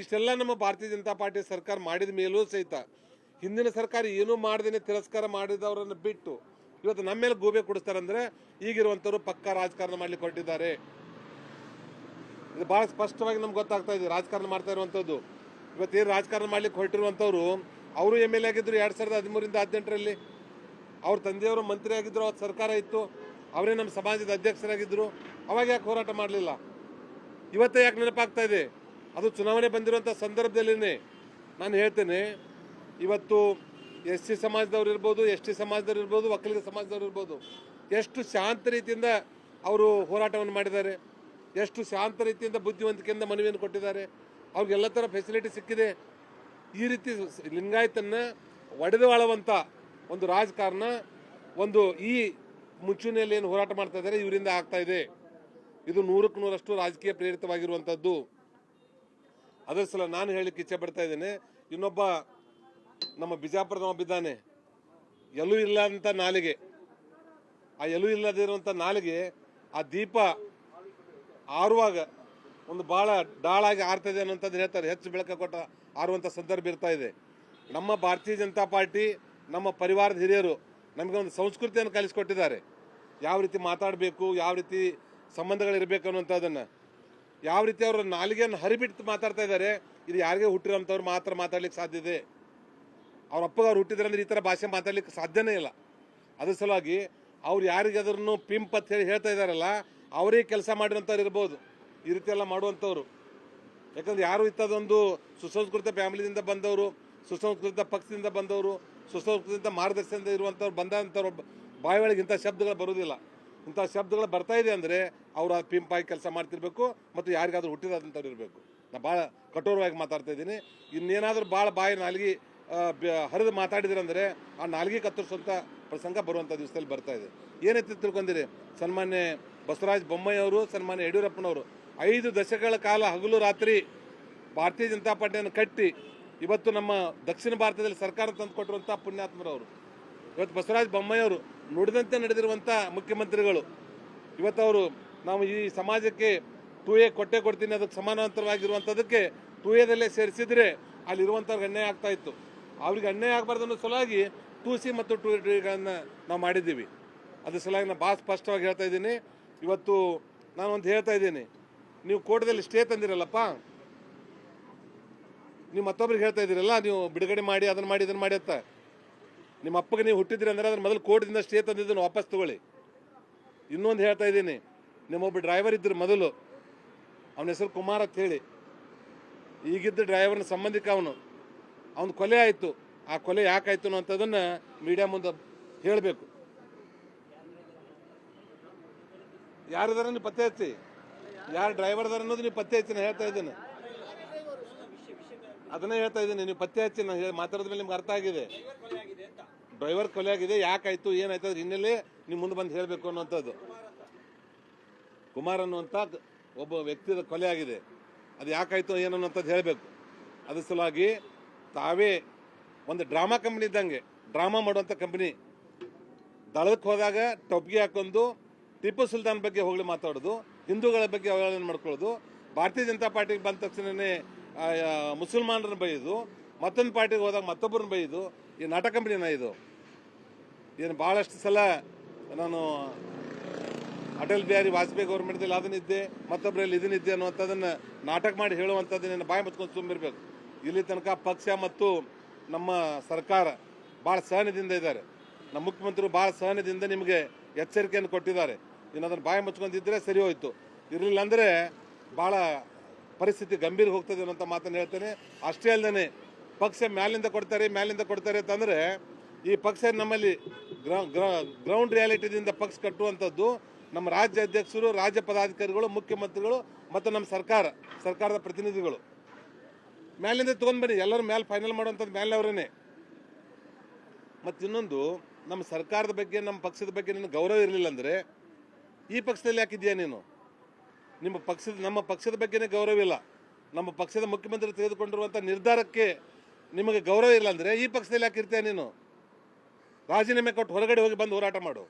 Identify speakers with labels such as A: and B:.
A: ಇಷ್ಟೆಲ್ಲ ನಮ್ಮ ಭಾರತೀಯ ಜನತಾ ಪಾರ್ಟಿ ಸರ್ಕಾರ ಮಾಡಿದ ಮೇಲೂ ಸಹಿತ ಹಿಂದಿನ ಸರ್ಕಾರ ಏನು ಮಾಡ್ದೇನೆ ತಿರಸ್ಕಾರ ಮಾಡಿದವರನ್ನು ಬಿಟ್ಟು ಇವತ್ತು ನಮ್ಮ ಮೇಲೆ ಗೂಬೆ ಕೊಡಿಸ್ತಾರಂದ್ರೆ ಈಗಿರುವಂಥವ್ರು ಪಕ್ಕಾ ರಾಜಕಾರಣ ಮಾಡ್ಲಿಕ್ಕೆ ಹೊರಟಿದ್ದಾರೆ. ಇದು ಭಾಳ ಸ್ಪಷ್ಟವಾಗಿ ನಮ್ಗೆ ಗೊತ್ತಾಗ್ತಾ ಇದೆ, ರಾಜಕಾರಣ ಮಾಡ್ತಾ ಇರುವಂಥದ್ದು. ಇವತ್ತೇನು ರಾಜಕಾರಣ ಮಾಡ್ಲಿಕ್ಕೆ ಹೊರಟಿರುವಂಥವ್ರು, ಅವರು ಎಂ ಎಲ್ ಎ ಆಗಿದ್ರು ಎರಡು ಸಾವಿರದ ಹದಿಮೂರಿಂದ ಹದಿನೆಂಟರಲ್ಲಿ. ಅವ್ರ ತಂದೆಯವರು ಮಂತ್ರಿ ಆಗಿದ್ರು, ಅವತ್ತು ಸರ್ಕಾರ ಇತ್ತು. ಅವರೇ ನಮ್ಮ ಸಮಾಜದ ಅಧ್ಯಕ್ಷರಾಗಿದ್ದರು ಅವಾಗ ಯಾಕೆ ಹೋರಾಟ ಮಾಡಲಿಲ್ಲ? ಇವತ್ತೇ ಯಾಕೆ ನೆನಪಾಗ್ತಾ ಇದೆ? ಅದು ಚುನಾವಣೆ ಬಂದಿರುವಂಥ ಸಂದರ್ಭದಲ್ಲಿನೇ ನಾನು ಹೇಳ್ತೇನೆ, ಇವತ್ತು ಎಸ್ ಸಿ ಸಮಾಜದವ್ರು ಇರ್ಬೋದು, ಎಸ್ ಟಿ ಸಮಾಜದವ್ರು ಇರ್ಬೋದು ಒಕ್ಕಲಿಗ ಸಮಾಜದವ್ರು ಇರ್ಬೋದು, ಎಷ್ಟು ಶಾಂತ ರೀತಿಯಿಂದ ಅವರು ಹೋರಾಟವನ್ನು ಮಾಡಿದ್ದಾರೆ, ಎಷ್ಟು ಶಾಂತ ರೀತಿಯಿಂದ ಬುದ್ಧಿವಂತಿಕೆಯಿಂದ ಮನವಿಯನ್ನು ಕೊಟ್ಟಿದ್ದಾರೆ, ಅವ್ರಿಗೆಲ್ಲ ಥರ ಫೆಸಿಲಿಟಿ ಸಿಕ್ಕಿದೆ. ಈ ರೀತಿ ಲಿಂಗಾಯತನ್ನು ಲಿಂಗಾಯತನ್ನ ಒಡೆದು ಆಳುವಂಥ ಒಂದು ರಾಜಕಾರಣ, ಒಂದು ಈ ಮುಂಚೂಣಿಯಲ್ಲಿ ಏನು ಹೋರಾಟ ಮಾಡ್ತಾ ಇದ್ದಾರೆ, ಇವರಿಂದ ಆಗ್ತಾ ಇದೆ. ಇದು ನೂರಕ್ಕೆ ನೂರಷ್ಟು ರಾಜಕೀಯ ಪ್ರೇರಿತವಾಗಿರುವಂಥದ್ದು ಅದರ ಸಲ ನಾನು ಹೇಳಲಿಕ್ಕೆ ಇಚ್ಛೆ ಪಡ್ತಾ ಇದ್ದೇನೆ, ಇನ್ನೊಬ್ಬ ನಮ್ಮ ಬಿಜಾಪುರದ ಬಿದ್ದಾನೆ ಎಲ್ಲೂ ಇಲ್ಲ ಅಂತ ನಾಲಿಗೆ. ಆ ಎಲ್ಲೂ ಇಲ್ಲದಿರುವಂಥ ನಾಲಿಗೆ ಆ ದೀಪ ಆರುವಾಗ ಒಂದು ಭಾಳ ಡಾಳಾಗಿ ಆರ್ತದೆ ಅನ್ನೋಂಥದ್ದು ಹೇಳ್ತಾರೆ. ಹೆಚ್ಚು ಬೆಳಕ ಕೊಟ್ಟ ಆರುವಂಥ ಸಂದರ್ಭ ಇರ್ತಾ ಇದೆ. ನಮ್ಮ ಭಾರತೀಯ ಜನತಾ ಪಾರ್ಟಿ, ನಮ್ಮ ಪರಿವಾರದ ಹಿರಿಯರು ನಮಗೆ ಒಂದು ಸಂಸ್ಕೃತಿಯನ್ನು ಕಲಿಸ್ಕೊಟ್ಟಿದ್ದಾರೆ. ಯಾವ ರೀತಿ ಮಾತಾಡಬೇಕು, ಯಾವ ರೀತಿ ಸಂಬಂಧಗಳಿರಬೇಕು ಅನ್ನುವಂಥದ್ದನ್ನು. ಯಾವ ರೀತಿ ಅವರು ನಾಲಿಗೆಯನ್ನು ಹರಿಬಿಟ್ಟು ಮಾತಾಡ್ತಾ ಇದ್ದಾರೆ, ಇದು ಯಾರಿಗೆ ಹುಟ್ಟಿರೋಂಥವ್ರು ಮಾತ್ರ ಮಾತಾಡ್ಲಿಕ್ಕೆ ಸಾಧ್ಯ ಇದೆ. ಅವ್ರ ಅಪ್ಪಗೆ ಅವ್ರು ಹುಟ್ಟಿದ್ರೆ ಅಂದ್ರೆ ಈ ಥರ ಭಾಷೆ ಮಾತಾಡ್ಲಿಕ್ಕೆ ಸಾಧ್ಯನೇ ಇಲ್ಲ. ಅದ್ರ ಸಲುವಾಗಿ ಅವ್ರು ಯಾರಿಗಾದ್ರೂ ಪಿಂಪ್ ಅಂತ ಹೇಳಿ ಹೇಳ್ತಾ ಇದ್ದಾರಲ್ಲ, ಅವರೇ ಕೆಲಸ ಮಾಡಿರೋಂಥವ್ರು ಇರ್ಬೋದು. ಈ ರೀತಿ ಎಲ್ಲ ಮಾಡುವಂಥವ್ರು. ಯಾಕಂದ್ರೆ ಯಾರು ಇತ್ತದೊಂದು ಸುಸಂಸ್ಕೃತ ಫ್ಯಾಮಿಲಿಯಿಂದ ಬಂದವರು, ಸುಸಂಸ್ಕೃತ ಪಕ್ಷದಿಂದ ಬಂದವರು ಸುಸಂಸ್ಕೃತದಿಂದ ಮಾರ್ಗದರ್ಶನದಿಂದ ಇರುವಂಥವ್ರು ಬಂದಂಥವ್ರು ಬಾಯಿ ಒಳಗೆ ಇಂಥ ಶಬ್ದಗಳು ಬರೋದಿಲ್ಲ ಇಂಥ ಶಬ್ದಗಳು ಬರ್ತಾ ಇದೆ ಅಂದರೆ ಅವರು ಆ ಪಿಂಪಾಗಿ ಕೆಲಸ ಮಾಡ್ತಿರ್ಬೇಕು ಮತ್ತು ಯಾರಿಗಾದ್ರೂ ಹುಟ್ಟಿದಂಥವ್ರು ಇರಬೇಕು. ನಾನು ಭಾಳ ಕಠೋರವಾಗಿ ಮಾತಾಡ್ತಾ ಇದ್ದೀನಿ. ಇನ್ನೇನಾದರೂ ಭಾಳ ಬಾಯಿ ನಾಲ್ಗಿ ಹರಿದು ಮಾತಾಡಿದ್ರಂದರೆ ಆ ನಾಲ್ಗಿ ಕತ್ತರಿಸುವಂಥ ಪ್ರಸಂಗ ಬರುವಂಥ ದಿವಸದಲ್ಲಿ ಬರ್ತಾ ಇದೆ. ಏನೈತೆ ತಿಳ್ಕೊಂಡಿರಿ ಸನ್ಮಾನ್ಯ ಬಸವರಾಜ ಬೊಮ್ಮಯ್ಯವರು, ಸನ್ಮಾನ್ಯ ಯಡಿಯೂರಪ್ಪನವರು ಐದು ದಶಕಗಳ ಕಾಲ ಹಗಲು ರಾತ್ರಿ ಭಾರತೀಯ ಜನತಾ ಪಾರ್ಟಿಯನ್ನು ಕಟ್ಟಿ ಇವತ್ತು ನಮ್ಮ ದಕ್ಷಿಣ ಭಾರತದಲ್ಲಿ ಸರ್ಕಾರ ತಂದು ಕೊಟ್ಟಿರುವಂಥ ಪುಣ್ಯಾತ್ಮರವರು. ಇವತ್ತು ಬಸವರಾಜ ಬೊಮ್ಮಯ್ಯವರು ನುಡಿದಂತೆ ನಡೆದಿರುವಂಥ ಮುಖ್ಯಮಂತ್ರಿಗಳು. ಇವತ್ತು ಅವರು ನಾವು ಈ ಸಮಾಜಕ್ಕೆ ತೂಯೆ ಕೊಟ್ಟೆ ಕೊಡ್ತೀನಿ, ಅದಕ್ಕೆ ಸಮಾನಾಂತರವಾಗಿರುವಂಥದ್ದಕ್ಕೆ ತೂಯದಲ್ಲೇ ಸೇರಿಸಿದರೆ ಅಲ್ಲಿರುವಂಥವ್ರಿಗೆ ಅನ್ಯಾಯ ಆಗ್ತಾ ಇತ್ತು. ಅವ್ರಿಗೆ ಅನ್ಯಾಯ ಆಗಬಾರ್ದು ಅನ್ನೋ ಸಲುವಾಗಿ ತೂಸಿ ಮತ್ತು ಟೂ ಟ್ರೀಗಳನ್ನು ನಾವು ಮಾಡಿದ್ದೀವಿ. ಅದ್ರ ಸಲುವಾಗಿ ನಾನು ಭಾಳ ಸ್ಪಷ್ಟವಾಗಿ ಹೇಳ್ತಾ ಇದ್ದೀನಿ. ಇವತ್ತು ನಾನು ಒಂದು ಹೇಳ್ತಾ ಇದ್ದೀನಿ. ನೀವು ಕೋಟದಲ್ಲಿ ಸ್ಟೇ ತಂದಿರಲ್ಲಪ್ಪ? ನೀವು ಮತ್ತೊಬ್ರಿಗೆ ಹೇಳ್ತಾ ಇದ್ದೀರಲ್ಲ, ನೀವು ಬಿಡುಗಡೆ ಮಾಡಿ, ಅದನ್ನು ಮಾಡಿ, ಇದನ್ನು ಮಾಡಿ ಅಂತ. ನಿಮ್ಮ ಅಪ್ಪಗೆ ನೀವು ಹುಟ್ಟಿದ್ರಿ ಅಂದರೆ ಅದ್ರ ಮೊದಲು ಕೋರ್ಟ್ದಿಂದ ಸ್ಟೇ ತಂದಿದ್ದನ್ನು ವಾಪಸ್ ತಗೊಳ್ಳಿ. ಇನ್ನೊಂದು ಹೇಳ್ತಾ ಇದ್ದೀನಿ ನಿಮ್ಮೊಬ್ಬ ಡ್ರೈವರ್ ಇದ್ದರು ಮೊದಲು ಅವನ ಹೆಸರು ಕುಮಾರ್ ಅಂತ ಹೇಳಿ. ಈಗಿದ್ದ ಡ್ರೈವರ್ನ ಸಂಬಂಧಿಕ ಅವನು. ಅವನ ಕೊಲೆ ಆಯಿತು. ಆ ಕೊಲೆ ಯಾಕಾಯ್ತು ಅನ್ನೋಂಥದ್ದನ್ನು ಮೀಡಿಯಾ ಮುಂದೆ ಹೇಳಬೇಕು. ಯಾರಿದಾರ ನೀವು ಪತ್ತೆ ಹಚ್ಚಿ? ಯಾರು ಡ್ರೈವರ್ ಅದಾರ ಅನ್ನೋದು ನೀವು ಪತ್ತೆ ಹಚ್ಚಿ ನಾನು ಹೇಳ್ತಾ ಇದ್ದೀನಿ. ಅದನ್ನೇ ಹೇಳ್ತಾ ಇದ್ದೀನಿ, ನೀವು ಪತ್ತೆ ಹಚ್ಚಿ ನಾನು ಹೇಳಿ ಮಾತಾಡಿದ ಮೇಲೆ ನಿಮ್ಗೆ ಅರ್ಥ ಆಗಿದೆ. ಡ್ರೈವರ್ ಕೊಲೆ ಆಗಿದೆ ಯಾಕಾಯ್ತು ಏನಾಯ್ತು ಅದ್ರ ಹಿನ್ನೆಲೆ ನೀವು ಮುಂದೆ ಬಂದು ಹೇಳಬೇಕು ಅನ್ನುವಂಥದ್ದು. ಕುಮಾರ್ ಅನ್ನುವಂಥ ಒಬ್ಬ ವ್ಯಕ್ತಿಯ ಕೊಲೆ ಆಗಿದೆ. ಅದು ಯಾಕಾಯ್ತು ಏನು ಅನ್ನೋಂಥದ್ದು ಹೇಳಬೇಕು. ಅದ್ರ ಸಲುವಾಗಿ ತಾವೇ ಒಂದು ಡ್ರಾಮಾ ಕಂಪ್ನಿ ಇದ್ದಂಗೆ, ಡ್ರಾಮಾ ಮಾಡುವಂಥ ಕಂಪ್ನಿ. ದಳಕ್ಕೆ ಹೋದಾಗ ಟೊಪ್ಗೆ ಹಾಕೊಂಡು ಟಿಪ್ಪು ಸುಲ್ತಾನ್ ಬಗ್ಗೆ ಹೋಗಲಿ ಮಾತಾಡೋದು, ಹಿಂದೂಗಳ ಬಗ್ಗೆ ಅವಹೇಳನ ಮಾಡ್ಕೊಳ್ಳೋದು, ಭಾರತೀಯ ಜನತಾ ಪಾರ್ಟಿಗೆ ಬಂದ ತಕ್ಷಣವೇ ಮುಸಲ್ಮಾನರನ್ನ ಬೈಯೋದು, ಮತ್ತೊಂದು ಪಾರ್ಟಿಗೆ ಹೋದಾಗ ಮತ್ತೊಬ್ಬರನ್ನ ಬೈಯೋದು, ಈ ನಾಟಕ ಕಂಪ್ನಿನ ಇದು. ಏನು ಭಾಳಷ್ಟು ಸಲ ನಾನು ಅಟಲ್ ಬಿಹಾರಿ ವಾಜಪೇಯಿ ಗೌರ್ಮೆಂಟ್ದಲ್ಲಿ ಅದನ್ನಿದ್ದೆ ಮತ್ತೊಬ್ಬರಲ್ಲಿ ಇದನ್ನಿದ್ದೆ ಅನ್ನುವಂಥದ್ದನ್ನು ನಾಟಕ ಮಾಡಿ ಹೇಳುವಂಥದ್ದನ್ನು ಬಾಯಿ ಮುಚ್ಕೊಂಡು ತುಂಬಿರ್ಬೇಕು ಇಲ್ಲಿ ತನಕ ಪಕ್ಷ ಮತ್ತು ನಮ್ಮ ಸರ್ಕಾರ ಭಾಳ ಸಹನದಿಂದ ಇದ್ದಾರೆ. ನಮ್ಮ ಮುಖ್ಯಮಂತ್ರಿ ಭಾಳ ಸಹನದಿಂದ ನಿಮಗೆ ಎಚ್ಚರಿಕೆಯನ್ನು ಕೊಟ್ಟಿದ್ದಾರೆ. ಇನ್ನು ಅದನ್ನು ಬಾಯಿ ಮುಚ್ಕೊಂಡಿದ್ದರೆ ಸರಿ ಹೋಯಿತು. ಇರಲಿಲ್ಲ ಅಂದರೆ ಭಾಳ ಪರಿಸ್ಥಿತಿ ಗಂಭೀರ ಹೋಗ್ತದೆ ಅನ್ನೋಂಥ ಮಾತನ್ನು ಹೇಳ್ತೇನೆ. ಅಷ್ಟೇ ಅಲ್ಲದೆ ಪಕ್ಷ ಮ್ಯಾಲಿಂದ ಕೊಡ್ತಾರೆ ಮ್ಯಾಲಿಂದ ಕೊಡ್ತಾರೆ ಅಂತಂದರೆ ಈ ಪಕ್ಷ ನಮ್ಮಲ್ಲಿ ಗ್ರೌಂಡ್ ರಿಯಾಲಿಟಿದಿಂದ ಪಕ್ಷ ಕಟ್ಟುವಂಥದ್ದು ನಮ್ಮ ರಾಜ್ಯ ಅಧ್ಯಕ್ಷರು, ರಾಜ್ಯ ಪದಾಧಿಕಾರಿಗಳು, ಮುಖ್ಯಮಂತ್ರಿಗಳು ಮತ್ತು ನಮ್ಮ ಸರ್ಕಾರ, ಸರ್ಕಾರದ ಪ್ರತಿನಿಧಿಗಳು. ಮೇಲಿಂದ ತೊಗೊಂಡು ಬನ್ನಿ, ಎಲ್ಲರೂ ಮೇಲೆ ಫೈನಲ್ ಮಾಡುವಂಥದ್ದು ಮೇಲೆ ಅವರೇ ಮತ್ತು ಇನ್ನೊಂದು, ನಮ್ಮ ಸರ್ಕಾರದ ಬಗ್ಗೆ, ನಮ್ಮ ಪಕ್ಷದ ಬಗ್ಗೆ ನಿನಗೆ ಗೌರವ ಇರಲಿಲ್ಲ ಅಂದರೆ ಈ ಪಕ್ಷದಲ್ಲಿ ಯಾಕಿದ್ಯಾ ನೀನು? ನಿಮ್ಮ ಪಕ್ಷದ, ನಮ್ಮ ಪಕ್ಷದ ಬಗ್ಗೆನೇ ಗೌರವ ಇಲ್ಲ. ನಮ್ಮ ಪಕ್ಷದ ಮುಖ್ಯಮಂತ್ರಿ ತೆಗೆದುಕೊಂಡಿರುವಂಥ ನಿರ್ಧಾರಕ್ಕೆ ನಿಮಗೆ ಗೌರವ ಇಲ್ಲ ಅಂದರೆ ಈ ಪಕ್ಷದಲ್ಲಿ ಯಾಕೆ ಇರ್ತೀಯ ನೀನು? ರಾಜೀನಾಮೆ ಕೊಟ್ಟು ಹೊರಗಡೆ ಹೋಗಿ ಬಂದು ಹೋರಾಟ ಮಾಡು.